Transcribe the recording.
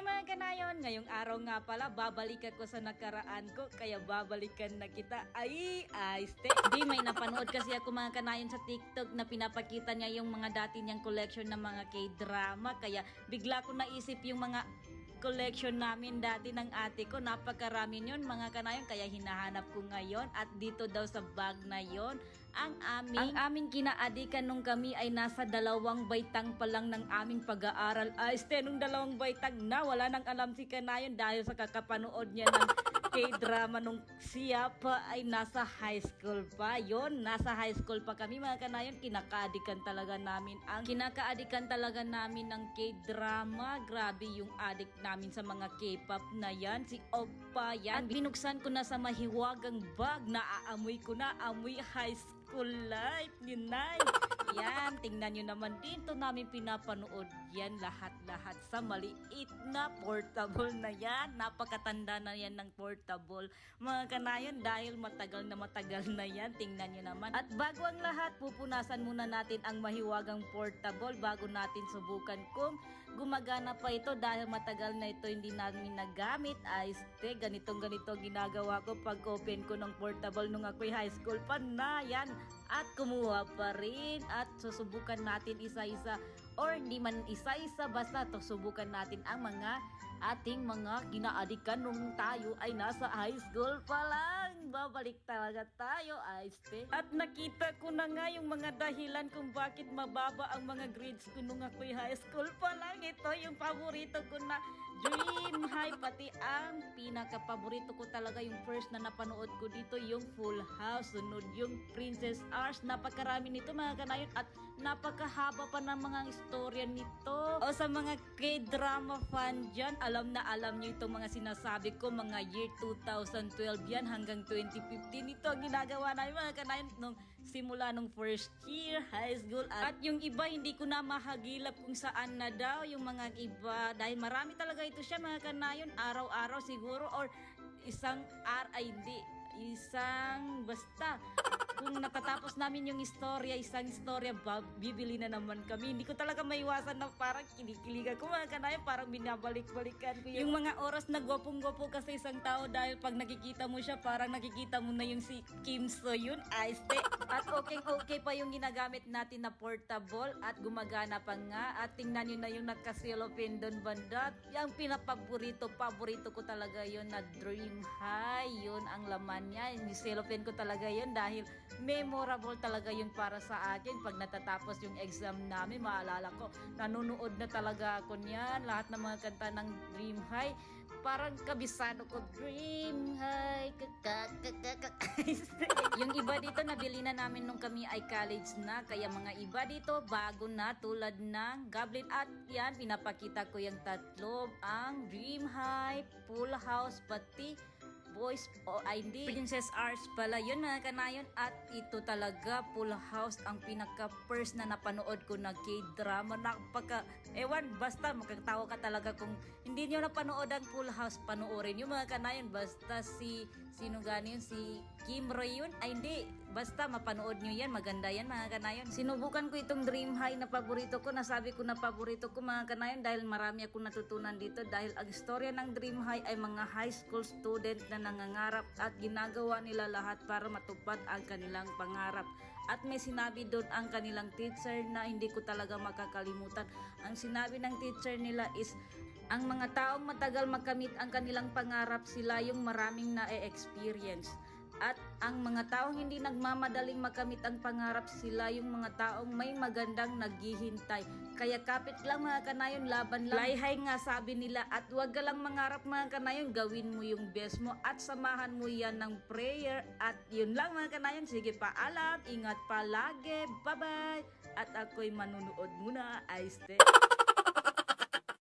Hi mga kanayon! Ngayong araw nga pala, babalik ako sa nakaraan ko, kaya babalikan na kita. Ay, ay, ste. Di, may napanood kasi ako mga kanayon sa TikTok na pinapakita niya yung mga dati niyang collection ng mga K-drama. Kaya bigla ko naisip yung mga collection namin dati ng ate ko. Napakarami yun mga kanayon, kaya hinahanap ko ngayon. At dito daw sa bag na yon ang aming, ang aming kinaadikan nung kami ay nasa dalawang baitang pa lang ng aming pag-aaral. Ay, este, nung dalawang baitang na, wala nang alam si Kanayon dahil sa kakapanood niya ng K-drama nung siya pa ay nasa high school pa. Yon, nasa high school pa kami mga Kanayon. Kinakaadikan talaga namin ang kinakaadikan talaga namin ng K-drama. Grabe yung adik namin sa mga K-pop na yan. Si Oppa yan. At binuksan ko na sa mahiwagang bag. Naaamoy ko na. Amoy high school life ni Nay. Yan, tingnan nyo naman dito namin pinapanood yan lahat-lahat sa maliit na portable na yan. Napakatanda na yan ng portable. Mga kanayon, dahil matagal na matagal na yan, tingnan nyo naman. At bago ang lahat, pupunasan muna natin ang mahiwagang portable bago natin subukan kung gumagana pa ito dahil matagal na ito hindi namin nagamit. Ay, ste, ganitong ganito ginagawa ko pag open ko ng portable nung ako'y high school pa na yan. At kumuha pa rin at susubukan natin isa-isa or di man isa-isa basta to subukan natin ang mga ating mga ginaadikan nung tayo ay nasa high school pa lang. Babalik talaga tayo, Aiste. At nakita ko na nga yung mga dahilan kung bakit mababa ang mga grades ko nung ako'y high school pa lang. Ito yung paborito ko na Dream High, pati ang pinaka-paborito ko talaga yung first na napanood ko dito, yung Full House. Sunod yung Princess Ars. Napakarami nito mga kanayon at napakahaba pa ng mga istorya nito. O sa mga K-drama fan dyan, alam na alam nyo itong mga sinasabi ko, mga year 2012 yan hanggang 2015. Ito ang ginagawa namin mga kanayon nung simula nung first year, high school. At yung iba, hindi ko na mahagilap kung saan na daw yung mga iba. Dahil marami talaga ito siya mga kanayon, araw-araw siguro or isang hindi isang basta kung natatapos namin yung istorya, isang istorya, bibili na naman kami. Hindi ko talaga maiwasan na parang kinikilig ako mga kanayon, parang binabalik-balikan ko yung, yung mga oras na gwapong-gwapo kasi isang tao dahil pag nakikita mo siya, parang nakikita mo na yung si Kim So Yun, Aiste. At okay-okay pa yung ginagamit natin na portable at gumagana pa nga. At tingnan nyo na yung nagka-cellophane doon banda. Yung pinapaborito, paborito ko talaga yun na Dream High. Yun ang laman niya. Yung cellophane ko talaga yun dahil memorable talaga yun para sa akin. Pag natatapos yung exam namin, maalala ko, nanonood na talaga ako niyan. Lahat ng mga kanta ng Dream High. Parang kabisado ko, Dream High, kakakakakak. yung iba dito, nabili na namin nung kami ay college na. Kaya mga iba dito, bago na tulad ng Goblin. At yan, pinapakita ko yung tatlo. Ang Dream High, Full House, pati Boys o ay hindi Princess Ars pala yun mga kanayon. At ito talaga Full House ang pinaka first na napanood ko na K-drama. Napaka ewan basta makakatawa ka talaga kung hindi niyo napanood ang Full House panoorin yung mga kanayon. Basta si sino gani yun? Si Kim Roy yun ay hindi basta mapanood nyo yan maganda yan mga kanayon sinubukan ko itong Dream High na paborito ko nasabi ko na paborito ko mga kanayon dahil marami akong natutunan dito dahil ang istorya ng Dream High ay mga high school student na nangangarap at ginagawa nila lahat para matupad ang kanilang pangarap. At may sinabi doon ang kanilang teacher na hindi ko talaga makakalimutan. Ang sinabi ng teacher nila is, ang mga taong matagal makamit ang kanilang pangarap, sila yung maraming na-experience. At ang mga taong hindi nagmamadaling makamit ang pangarap, sila yung mga taong may magandang naghihintay. Kaya kapit lang mga kanayon, laban lang. Layhay nga sabi nila at huwag ka lang mangarap mga kanayon, gawin mo yung best mo at samahan mo yan ng prayer. At yun lang mga kanayon, sige paalam, ingat palagi, bye-bye. At ako'y manunood muna, ay stay.